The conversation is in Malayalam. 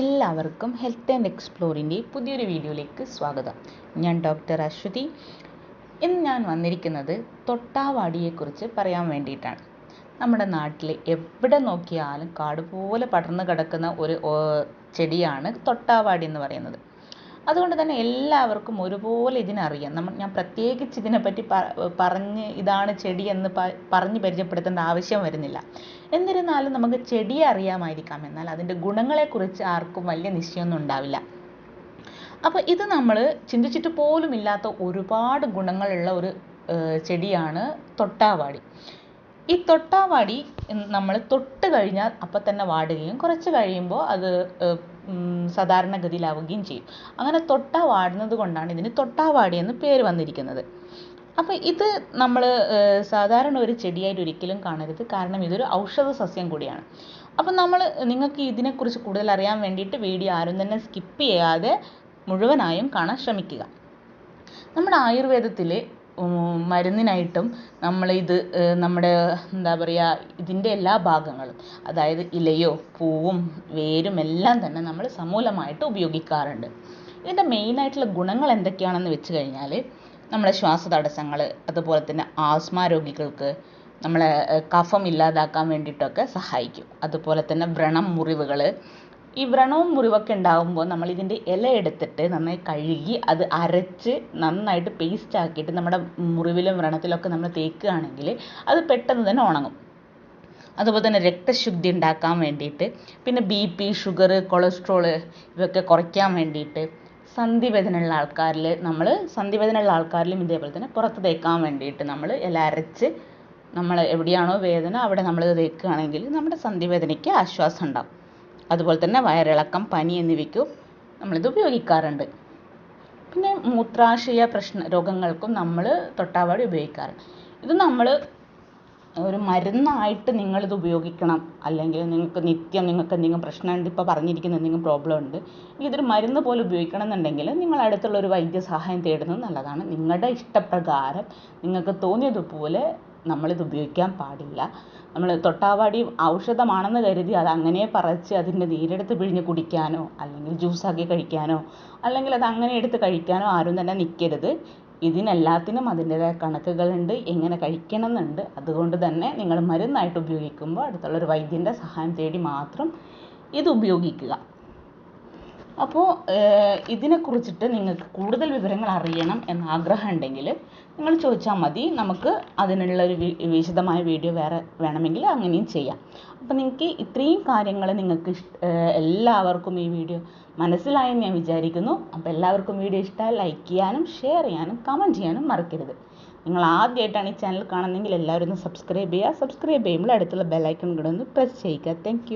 എല്ലാവർക്കും ഹെൽത്ത് ആൻഡ് എക്സ്പ്ലോറിന്റെ പുതിയൊരു വീഡിയോയിലേക്ക് സ്വാഗതം. ഞാൻ ഡോക്ടർ അശ്വതി. ഇന്ന് ഞാൻ വന്നിരിക്കുന്നത് തൊട്ടാവാടിയെക്കുറിച്ച് പറയാൻ വേണ്ടിയിട്ടാണ്. നമ്മുടെ നാട്ടിൽ എവിടെ നോക്കിയാലും കാട് പോലെ പടർന്നു കിടക്കുന്ന ഒരു ചെടിയാണ് തൊട്ടാവാടി എന്ന് പറയുന്നത്. അതുകൊണ്ട് തന്നെ എല്ലാവർക്കും ഒരുപോലെ ഇതിനറിയാം. നമ്മൾ ഞാൻ പ്രത്യേകിച്ച് ഇതിനെപ്പറ്റി പറഞ്ഞ് ഇതാണ് ചെടി എന്ന് പറഞ്ഞ് പരിചയപ്പെടുത്തേണ്ട ആവശ്യം വരുന്നില്ല. എന്നിരുന്നാലും നമുക്ക് ചെടിയെ അറിയാമായിരിക്കാം. എന്നാൽ അതിന്റെ ഗുണങ്ങളെക്കുറിച്ച് ആർക്കും വലിയ നിശ്ചയമൊന്നും ഉണ്ടാവില്ല. അപ്പോൾ ഇത് നമ്മൾ ചിന്തിച്ചിട്ട് പോലും ഇല്ലാത്ത ഒരുപാട് ഗുണങ്ങളുള്ള ഒരു ചെടിയാണ് തൊട്ടാവാടി. ഈ തൊട്ടാവാടി നമ്മൾ തൊട്ട് കഴിഞ്ഞാൽ അപ്പം തന്നെ വാടുകയും കുറച്ച് കഴിയുമ്പോൾ അത് സാധാരണ ഗതിയിലാവുകയും ചെയ്യും. അങ്ങനെ തൊട്ടാ വാടുന്നത് കൊണ്ടാണ് ഇതിന് തൊട്ടാവാടി എന്ന് പേര് വന്നിരിക്കുന്നത്. അപ്പോൾ ഇത് നമ്മൾ സാധാരണ ഒരു ചെടിയായിട്ട് ഒരിക്കലും കാണരുത്. കാരണം ഇതൊരു ഔഷധ സസ്യം കൂടിയാണ്. അപ്പം നമ്മൾ നിങ്ങൾക്ക് ഇതിനെക്കുറിച്ച് കൂടുതൽ അറിയാൻ വേണ്ടിയിട്ട് വീഡിയോ ആരും തന്നെ സ്കിപ്പ് ചെയ്യാതെ മുഴുവനായും കാണാൻ ശ്രമിക്കുക. നമ്മുടെ ആയുർവേദത്തിൽ മരുന്നിനായിട്ടും നമ്മൾ ഏർ നമ്മുടെ എന്താ പറയുക ഇതിന്റെ എല്ലാ ഭാഗങ്ങളും അതായത് ഇലയോ പൂവും വേരും എല്ലാം തന്നെ നമ്മൾ സമൂലമായിട്ട് ഉപയോഗിക്കാറുണ്ട്. ഇതിന്റെ മെയിനായിട്ടുള്ള ഗുണങ്ങൾ എന്തൊക്കെയാണെന്ന് വെച്ച് കഴിഞ്ഞാൽ നമ്മളെ ശ്വാസതടസ്സങ്ങൾ അതുപോലെ തന്നെ ആസ്മ രോഗികൾക്ക് നമ്മളെ കഫം ഇല്ലാതാക്കാൻ വേണ്ടിയിട്ടൊക്കെ സഹായിക്കും. അതുപോലെ തന്നെ വ്രണം മുറിവുകൾ ഈ വ്രണവും മുറിവൊക്കെ ഉണ്ടാകുമ്പോൾ നമ്മൾ ഇതിന്റെ ഇല എടുത്തിട്ട് നന്നായി കഴുകി അത് അരച്ച് നന്നായിട്ട് പേസ്റ്റ് ആക്കിയിട്ട് നമ്മുടെ മുറിവിലും വ്രണത്തിലൊക്കെ നമ്മൾ തേക്കുകയാണെങ്കിൽ അത് പെട്ടെന്ന് തന്നെ ഉണങ്ങും. അതുപോലെ തന്നെ രക്തശുദ്ധി ഉണ്ടാക്കാൻ വേണ്ടിയിട്ട് പിന്നെ ബി പി ഷുഗർ കൊളസ്ട്രോൾ ഇതൊക്കെ കുറയ്ക്കാൻ വേണ്ടിയിട്ട് സന്ധിവേദനയുള്ള ആൾക്കാരിൽ നമ്മൾ സന്ധിവേദനയുള്ള ആൾക്കാരിലും ഇതേപോലെ തന്നെ പുറത്ത് തേക്കാൻ വേണ്ടിയിട്ട് നമ്മൾ ഇല അരച്ച് നമ്മൾ എവിടെയാണോ വേദന അവിടെ നമ്മൾ തേക്കുകയാണെങ്കിൽ നമ്മുടെ സന്ധിവേദനയ്ക്ക് ആശ്വാസം ഉണ്ടാവും അതുപോലെ തന്നെ വയറിളക്കം പനി എന്നിവയ്ക്കും നമ്മളിത് ഉപയോഗിക്കാറുണ്ട്. പിന്നെ മൂത്രാശയ പ്രശ്ന രോഗങ്ങൾക്കും നമ്മൾ തൊട്ടാവാടി ഉപയോഗിക്കാറുണ്ട്. ഇത് നമ്മൾ ഒരു മരുന്നായിട്ട് നിങ്ങളിത് ഉപയോഗിക്കണം. അല്ലെങ്കിൽ നിങ്ങൾക്ക് നിത്യം നിങ്ങൾക്ക് എന്തെങ്കിലും പ്രശ്നമുണ്ട് ഇപ്പോൾ പറഞ്ഞിരിക്കുന്ന എന്തെങ്കിലും പ്രോബ്ലം ഉണ്ട് ഇതൊരു മരുന്ന് പോലെ ഉപയോഗിക്കണം എന്നുണ്ടെങ്കിൽ നിങ്ങൾ അടുത്തുള്ള ഒരു വൈദ്യസഹായം തേടുന്നത് നല്ലതാണ്. നിങ്ങളുടെ ഇഷ്ടപ്രകാരം നിങ്ങൾക്ക് തോന്നിയതുപോലെ നമ്മളിത് ഉപയോഗിക്കാൻ പാടില്ല. നമ്മൾ തൊട്ടാവാടി ഔഷധമാണെന്ന് കരുതി അത് അങ്ങനെ പറിച്ച് അതിന്റെ നീരെടുത്ത് പിഴിഞ്ഞ് കുടിക്കാനോ അല്ലെങ്കിൽ ജ്യൂസാക്കി കഴിക്കാനോ അല്ലെങ്കിൽ അത് അങ്ങനെ എടുത്ത് കഴിക്കാനോ ആരും തന്നെ നിൽക്കരുത് ഇതിനെല്ലാത്തിനും അതിന്റെതായ കണക്കുകളുണ്ട് എങ്ങനെ കഴിക്കണം എന്നുണ്ട് അതുകൊണ്ട് തന്നെ നിങ്ങൾ മരുന്നായിട്ട് ഉപയോഗിക്കുമ്പോൾ അടുത്തുള്ള ഒരു വൈദ്യന്റെ സഹായം തേടി മാത്രം ഇത് ഉപയോഗിക്കുക. അപ്പോൾ ഇതിനെക്കുറിച്ചിട്ട് നിങ്ങൾക്ക് കൂടുതൽ വിവരങ്ങൾ അറിയണം എന്ന് ആഗ്രഹം ഉണ്ടെങ്കിൽ നിങ്ങൾ ചോദിച്ചാൽ മതി. നമുക്ക് അതിനുള്ള ഒരു വിശദമായ വീഡിയോ വേറെ വേണമെങ്കിൽ അങ്ങനെയും ചെയ്യാം. അപ്പോൾ നിങ്ങൾക്ക് ഇത്രയും കാര്യങ്ങൾ നിങ്ങൾക്ക് എല്ലാവർക്കും ഈ വീഡിയോ മനസ്സിലായെന്ന് ഞാൻ വിചാരിക്കുന്നു. അപ്പോൾ എല്ലാവർക്കും വീഡിയോ ഇഷ്ടമായി ലൈക്ക് ചെയ്യാനും ഷെയർ ചെയ്യാനും കമന്റ് ചെയ്യാനും മറക്കരുത്. നിങ്ങൾ ആദ്യമായിട്ടാണ് ഈ ചാനൽ കാണുന്നതെങ്കിൽ എല്ലാവരും ഒന്ന് സബ്സ്ക്രൈബ് ചെയ്യുക. സബ്സ്ക്രൈബ് ചെയ്യുമ്പോൾ അടുത്തുള്ള ബെല്ലൈക്കൺ കൂടെ ഒന്ന് പ്രസ് ചെയ്യുക. താങ്ക്